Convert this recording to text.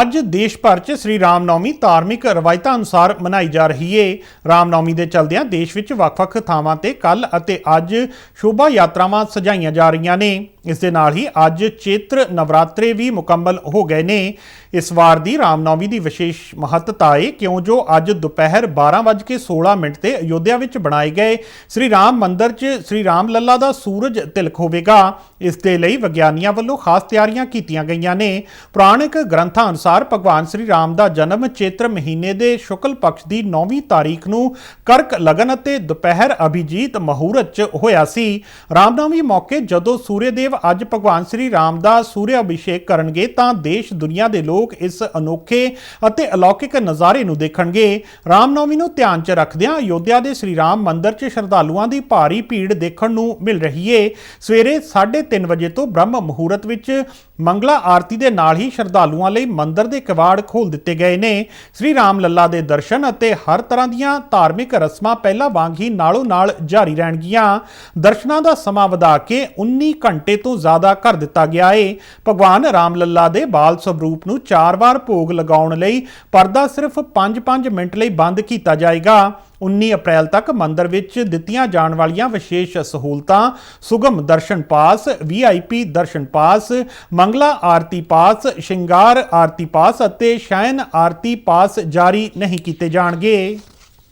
ਅੱਜ ਦੇਸ਼ ਭਰ 'ਚ ਸ੍ਰੀ ਰਾਮ ਨਵਮੀ ਧਾਰਮਿਕ ਰਵਾਇਤਾਂ ਅਨੁਸਾਰ ਮਨਾਈ ਜਾ ਰਹੀ ਏ। ਰਾਮ ਨਵਮੀ ਦੇ ਚਲਦਿਆਂ ਦੇਸ਼ ਵਿੱਚ ਵੱਖ-ਵੱਖ ਥਾਵਾਂ ਤੇ ਕੱਲ ਅਤੇ ਅੱਜ ਸ਼ੋਭਾ ਯਾਤਰਾਵਾਂ ਸਜਾਈਆਂ ਜਾ ਰਹੀਆਂ ਨੇ। ਇਸ ਦੇ ਨਾਲ ਹੀ ਅੱਜ ਚੇਤਰ ਨਵਰਾਤਰੇ ਵੀ ਮੁਕੰਮਲ ਹੋ ਗਏ ਨੇ। ਇਸ ਵਾਰ ਦੀ ਰਾਮਨਮੀ ਦੀ ਵਿਸ਼ੇਸ਼ ਮਹੱਤਤਾ ਏ ਕਿਉਂ ਜੋ ਅੱਜ ਦੁਪਹਿਰ 12:16 ਮਿੰਟ ਤੇ ਅਯੋਧਿਆ ਵਿੱਚ ਬਣਾਏ ਗਏ ਸ੍ਰੀ ਰਾਮ ਮੰਦਿਰ 'ਚ ਸ੍ਰੀ ਰਾਮ ਲੱਲਾ ਦਾ ਸੂਰਜ ਤਿਲਕ ਹੋਵੇਗਾ। ਇਸ ਦੇ ਲਈ ਵਿਗਿਆਨੀਆਂ ਵੱਲੋਂ ਖਾਸ ਤਿਆਰੀਆਂ ਕੀਤੀਆਂ ਗਈਆਂ ਨੇ। ਪੁਰਾਣਿਕ ਗ੍ਰੰਥਾਂ ਅਨੁਸਾਰ ਭਗਵਾਨ ਸ੍ਰੀ ਰਾਮ ਦਾ ਜਨਮ ਚੇਤਰ ਮਹੀਨੇ ਦੇ ਸ਼ੁਕਲ ਪਕਸ਼ ਦੀ 9ਵੀਂ ਤਾਰੀਖ ਨੂੰ ਕਰਕ ਲਗਨ ਅਤੇ ਦੁਪਹਿਰ ਅਭਿਜੀਤ ਮਹੂਰਤ 'ਚ ਹੋਇਆ ਸੀ। ਰਾਮਨੌਮੀ ਮੌਕੇ ਜਦੋਂ ਸੂਰਯਦੇਵ ਅੱਜ ਭਗਵਾਨ ਸ੍ਰੀ ਰਾਮ ਦਾ ਸੂਰਯ ਅਭਿਸ਼ੇਕ ਕਰਨਗੇ ਤਾਂ ਦੇਸ਼ ਦੁਨੀਆ ਦੇ ਲੋਕ ਇਸ ਅਨੋਖੇ ਅਤੇ ਅਲੌਕਿਕ ਨਜ਼ਾਰੇ ਨੂੰ ਦੇਖਣਗੇ। ਰਾਮਨਵਮੀ ਨੂੰ ਧਿਆਨ 'ਚ ਰੱਖਦਿਆਂ ਅਯੋਧਿਆ ਦੇ ਸ੍ਰੀ ਰਾਮ ਮੰਦਿਰ 'ਚ ਸ਼ਰਧਾਲੂਆਂ ਦੀ ਭਾਰੀ ਭੀੜ ਦੇਖਣ ਨੂੰ ਮਿਲ ਰਹੀ ਏ। ਸਵੇਰੇ 3:30 ਵਜੇ ਤੋਂ ਬ੍ਰਹਮ ਮੁਹੂਰਤ ਵਿੱਚ ਮੰਗਲਾ ਆਰਤੀ ਦੇ ਨਾਲ ਹੀ ਸ਼ਰਧਾਲੂਆਂ ਲਈ ਮੰਦਿਰ ਦੇ ਕਿਵਾੜ ਖੋਲ ਦਿੱਤੇ ਗਏ ਨੇ। ਸ੍ਰੀ ਰਾਮ ਲੱਲਾ ਦੇ ਦਰਸ਼ਨ ਅਤੇ ਹਰ ਤਰ੍ਹਾਂ ਦੀਆਂ ਧਾਰਮਿਕ ਰਸਮਾਂ ਪਹਿਲਾਂ ਵਾਂਗ ਹੀ ਨਾਲੋਂ ਨਾਲ ਜਾਰੀ ਰਹਿਣਗੀਆਂ। ਦਰਸ਼ਨਾਂ ਦਾ ਸਮਾਂ ਵਧਾ ਕੇ 19 ਘੰਟੇ ਤੋਂ ਜ਼ਿਆਦਾ ਕਰ ਦਿੱਤਾ ਗਿਆ ਏ। ਭਗਵਾਨ ਰਾਮ ਲੱਲਾ ਦੇ ਬਾਲ ਸਵਰੂਪ ਨੂੰ ਚਾਰ ਵਾਰ ਭੋਗ ਲਗਾਉਣ ਲਈ ਪਰਦਾ ਸਿਰਫ 5-5 ਮਿੰਟ ਲਈ ਬੰਦ ਕੀਤਾ ਜਾਏਗਾ। 19 ਅਪ੍ਰੈਲ ਤੱਕ ਮੰਦਰ ਵਿੱਚ ਦਿੱਤੀਆਂ ਜਾਣ ਵਾਲੀਆਂ ਵਿਸ਼ੇਸ਼ ਸਹੂਲਤਾਂ, ਸੁਗਮ ਦਰਸ਼ਨ ਪਾਸ, ਵੀਆਈਪੀ ਦਰਸ਼ਨ ਪਾਸ, ਮੰਗਲਾ ਆਰਤੀ ਪਾਸ, ਸ਼ਿੰਗਾਰ ਆਰਤੀ ਪਾਸ ਅਤੇ ਸ਼ਾਇਨ ਆਰਤੀ ਪਾਸ ਜਾਰੀ ਨਹੀਂ ਕੀਤੇ ਜਾਣਗੇ।